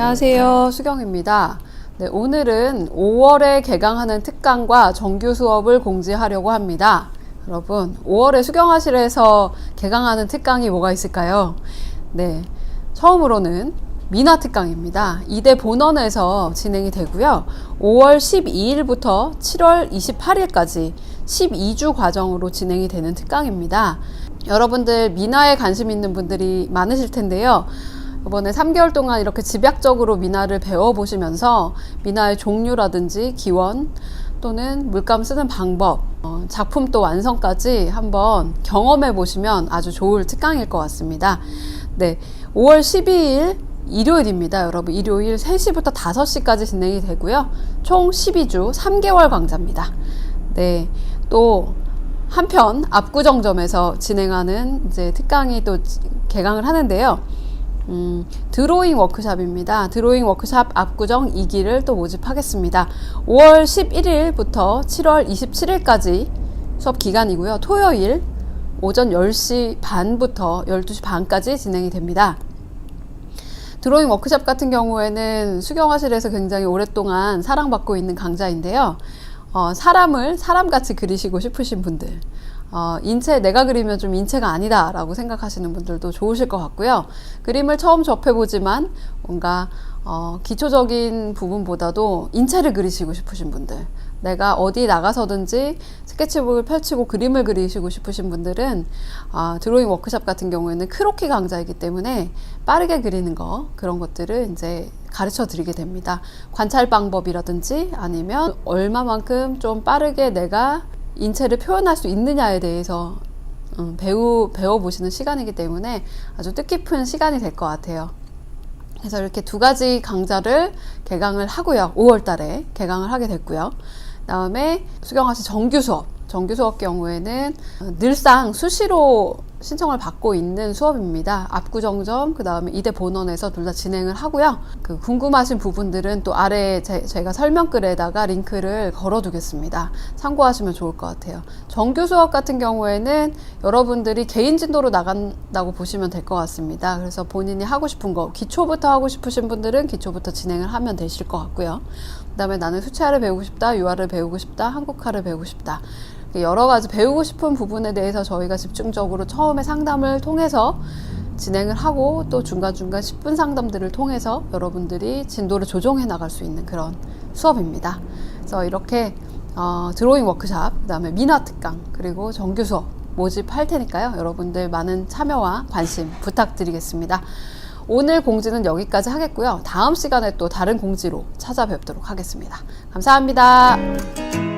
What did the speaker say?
안녕하세요. 수경입니다. 네, 오늘은 5월에 개강하는 특강과 정규 수업을 공지하려고 합니다. 여러분, 5월에 수경하실에서 개강하는 특강이 뭐가 있을까요? 네, 처음으로는 미나 특강입니다. 이대 본원에서 진행이 되고요. 5월 12일부터 7월 28일까지 12주 과정으로 진행이 되는 특강입니다. 여러분들 미나에 관심 있는 분들이 많으실 텐데요. 이번에 3개월 동안 이렇게 집약적으로 미나를 배워보시면서 미나의 종류라든지 기원 또는 물감 쓰는 방법, 어, 작품 또 완성까지 한번 경험해 보시면 아주 좋을 특강일 것 같습니다. 네, 5월 12일 일요일입니다. 여러분, 일요일 3시부터 5시까지 진행이 되고요. 총 12주 3개월 강좌입니다. 네, 또 한편 압구정점에서 진행하는 이제 특강이 또 개강을 하는데요. 음, 드로잉 워크샵입니다. 드로잉 워크샵 압구정 2기를 또 모집하겠습니다. 5월 11일부터 7월 27일까지 수업 기간이고요. 토요일 오전 10시 반부터 12시 반까지 진행이 됩니다. 드로잉 워크샵 같은 경우에는 수경화실에서 굉장히 오랫동안 사랑받고 있는 강좌인데요. 어, 사람을 사람같이 그리시고 싶으신 분들, 어, 인체 내가 그리면 좀 인체가 아니다 라고 생각하시는 분들도 좋으실 것 같고요. 그림을 처음 접해보지만 뭔가 어, 기초적인 부분보다도 인체를 그리시고 싶으신 분들, 내가 어디 나가서든지 스케치북을 펼치고 그림을 그리시고 싶으신 분들은 아, 드로잉 워크샵 같은 경우에는 크로키 강좌이기 때문에 빠르게 그리는 거 그런 것들을 이제 가르쳐 드리게 됩니다. 관찰 방법이라든지 아니면 얼마만큼 좀 빠르게 내가 인체를 표현할 수 있느냐에 대해서 음, 배우 배워 보시는 시간이기 때문에 아주 뜻깊은 시간이 될 것 같아요. 그래서 이렇게 두 가지 강좌를 개강을 하고요. 5월 달에 개강을 하게 됐고요. 다음에 수경아 씨 정규 수업. 정규 수업 경우에는 늘상 수시로 신청을 받고 있는 수업입니다. 압구정점, 그 다음에 이대 본원에서 둘 다 진행을 하고요. 그 궁금하신 부분들은 또 아래 제, 제가 설명글에다가 링크를 걸어두겠습니다. 참고하시면 좋을 것 같아요. 정규 수업 같은 경우에는 여러분들이 개인 진도로 나간다고 보시면 될 것 같습니다. 그래서 본인이 하고 싶은 거, 기초부터 하고 싶으신 분들은 기초부터 진행을 하면 되실 것 같고요. 그 다음에 나는 수채화를 배우고 싶다, 유화를 배우고 싶다, 한국화를 배우고 싶다. 여러 가지 배우고 싶은 부분에 대해서 저희가 집중적으로 처음에 상담을 통해서 진행을 하고 또 중간중간 10분 상담들을 통해서 여러분들이 진도를 조정해 나갈 수 있는 그런 수업입니다. 그래서 이렇게 어, 드로잉 워크샵, 그 다음에 미나 특강, 그리고 정규 수업 모집할 테니까요. 여러분들 많은 참여와 관심 부탁드리겠습니다. 오늘 공지는 여기까지 하겠고요. 다음 시간에 또 다른 공지로 찾아뵙도록 하겠습니다. 감사합니다.